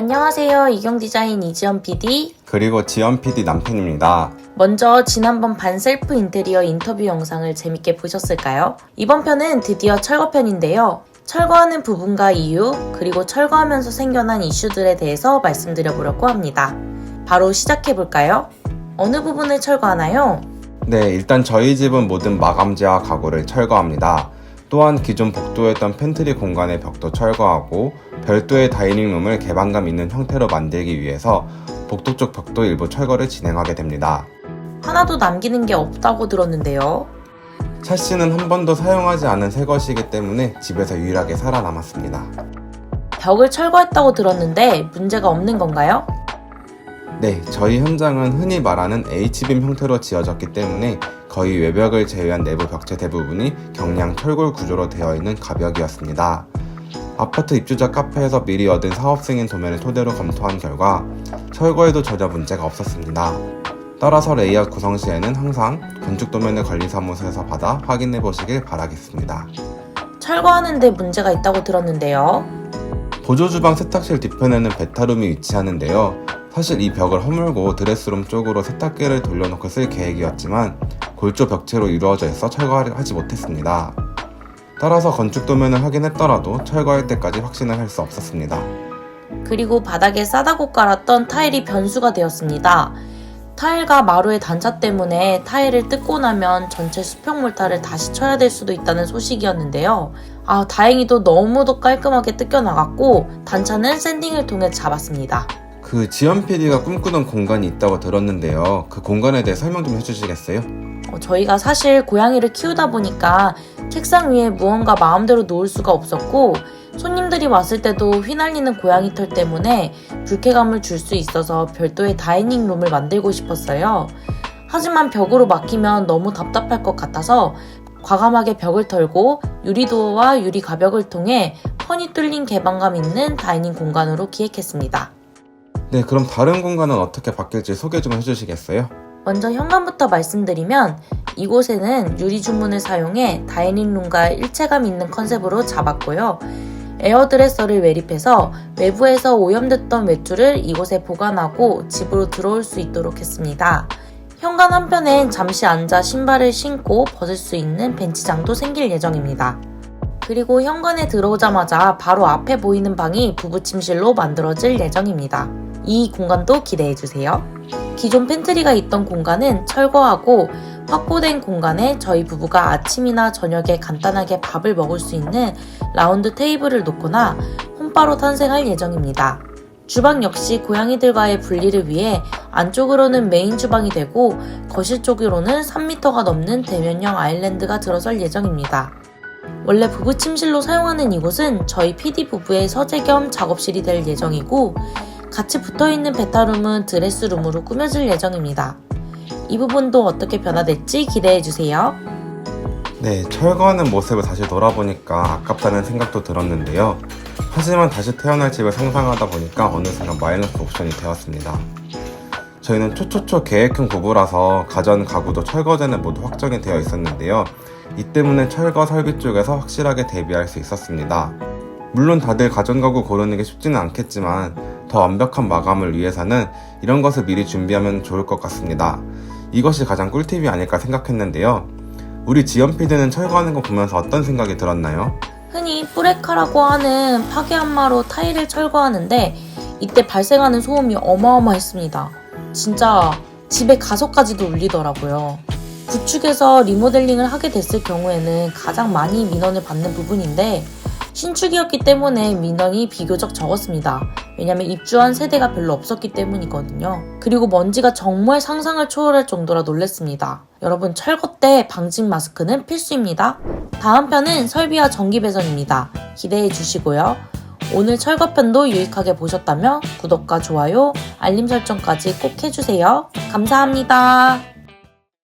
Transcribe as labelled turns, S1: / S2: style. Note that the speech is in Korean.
S1: 안녕하세요. 이경 디자인 이지연 PD.
S2: 그리고 지연 PD 남편입니다.
S1: 먼저 지난번 반셀프 인테리어 인터뷰 영상을 재밌게 보셨을까요? 이번 편은 드디어 철거편인데요. 철거하는 부분과 이유, 그리고 철거하면서 생겨난 이슈들에 대해서 말씀드려 보려고 합니다. 바로 시작해 볼까요? 어느 부분을 철거하나요?
S2: 네, 일단 저희 집은 모든 마감재와 가구를 철거합니다. 또한 기존 복도였던 팬트리 공간의 벽도 철거하고 별도의 다이닝룸을 개방감 있는 형태로 만들기 위해서 복도 쪽 벽도 일부 철거를 진행하게 됩니다.
S1: 하나도 남기는 게 없다고 들었는데요.
S2: 샤시는 한 번도 사용하지 않은 새 것이기 때문에 집에서 유일하게 살아남았습니다.
S1: 벽을 철거했다고 들었는데 문제가 없는 건가요?
S2: 네, 저희 현장은 흔히 말하는 H빔 형태로 지어졌기 때문에 거의 외벽을 제외한 내부 벽체 대부분이 경량 철골 구조로 되어 있는 가벽이었습니다. 아파트 입주자 카페에서 미리 얻은 사업 승인 도면을 토대로 검토한 결과 철거에도 전혀 문제가 없었습니다. 따라서 레이아웃 구성 시에는 항상 건축 도면을 관리사무소에서 받아 확인해 보시길 바라겠습니다.
S1: 철거하는데 문제가 있다고 들었는데요.
S2: 보조 주방 세탁실 뒤편에는 베타룸이 위치하는데요. 사실 이 벽을 허물고 드레스룸 쪽으로 세탁기를 돌려놓고 쓸 계획이었지만 골조 벽체로 이루어져 있어 철거하지 못했습니다. 따라서 건축 도면을 확인했더라도 철거할 때까지 확신을 할 수 없었습니다.
S1: 그리고 바닥에 싸다고 깔았던 타일이 변수가 되었습니다. 타일과 마루의 단차 때문에 타일을 뜯고 나면 전체 수평 몰타를 다시 쳐야 될 수도 있다는 소식이었는데요. 아, 다행히도 너무도 깔끔하게 뜯겨 나갔고 단차는 샌딩을 통해 잡았습니다.
S2: 그 지연 PD가 꿈꾸던 공간이 있다고 들었는데요. 그 공간에 대해 설명 좀 해주시겠어요?
S1: 어, 저희가 사실 고양이를 키우다 보니까 책상 위에 무언가 마음대로 놓을 수가 없었고 손님들이 왔을 때도 휘날리는 고양이 털 때문에 불쾌감을 줄 수 있어서 별도의 다이닝 룸을 만들고 싶었어요. 하지만 벽으로 막히면 너무 답답할 것 같아서 과감하게 벽을 털고 유리도어와 유리 가벽을 통해 펀이 뚫린 개방감 있는 다이닝 공간으로 기획했습니다.
S2: 네, 그럼 다른 공간은 어떻게 바뀔지 소개 좀 해주시겠어요?
S1: 먼저 현관부터 말씀드리면 이곳에는 유리 주문을 사용해 다이닝룸과 일체감 있는 컨셉으로 잡았고요. 에어드레서를 매립해서 외부에서 오염됐던 외투를 이곳에 보관하고 집으로 들어올 수 있도록 했습니다. 현관 한편엔 잠시 앉아 신발을 신고 벗을 수 있는 벤치장도 생길 예정입니다. 그리고 현관에 들어오자마자 바로 앞에 보이는 방이 부부 침실로 만들어질 예정입니다. 이 공간도 기대해주세요. 기존 팬트리가 있던 공간은 철거하고 확보된 공간에 저희 부부가 아침이나 저녁에 간단하게 밥을 먹을 수 있는 라운드 테이블을 놓거나 홈바로 탄생할 예정입니다. 주방 역시 고양이들과의 분리를 위해 안쪽으로는 메인 주방이 되고 거실 쪽으로는 3m가 넘는 대면형 아일랜드가 들어설 예정입니다. 원래 부부 침실로 사용하는 이곳은 저희 PD 부부의 서재 겸 작업실이 될 예정이고 같이 붙어 있는 베타룸은 드레스룸으로 꾸며질 예정입니다. 이 부분도 어떻게 변화될지 기대해 주세요.
S2: 네, 철거하는 모습을 다시 돌아보니까 아깝다는 생각도 들었는데요. 하지만 다시 태어날 집을 상상하다 보니까 어느 순간 마이너스 옵션이 되었습니다. 저희는 초초초 계획형 부부라서 가전 가구도 철거전에 모두 확정이 되어 있었는데요. 이 때문에 철거 설비 쪽에서 확실하게 대비할 수 있었습니다. 물론 다들 가전 가구 고르는 게 쉽지는 않겠지만 더 완벽한 마감을 위해서는 이런 것을 미리 준비하면 좋을 것 같습니다. 이것이 가장 꿀팁이 아닐까 생각했는데요. 우리 지연 PD는 철거하는 거 보면서 어떤 생각이 들었나요?
S1: 흔히 뿌레카라고 하는 파괴 한마로 타일을 철거하는데 이때 발생하는 소음이 어마어마했습니다. 진짜 집에 가서까지도 울리더라고요. 구축에서 리모델링을 하게 됐을 경우에는 가장 많이 민원을 받는 부분인데 신축이었기 때문에 민원이 비교적 적었습니다. 왜냐면 입주한 세대가 별로 없었기 때문이거든요. 그리고 먼지가 정말 상상을 초월할 정도라 놀랬습니다. 여러분 철거 때 방진 마스크는 필수입니다. 다음 편은 설비와 전기 배선입니다. 기대해 주시고요. 오늘 철거편도 유익하게 보셨다면 구독과 좋아요, 알림 설정까지 꼭 해주세요. 감사합니다.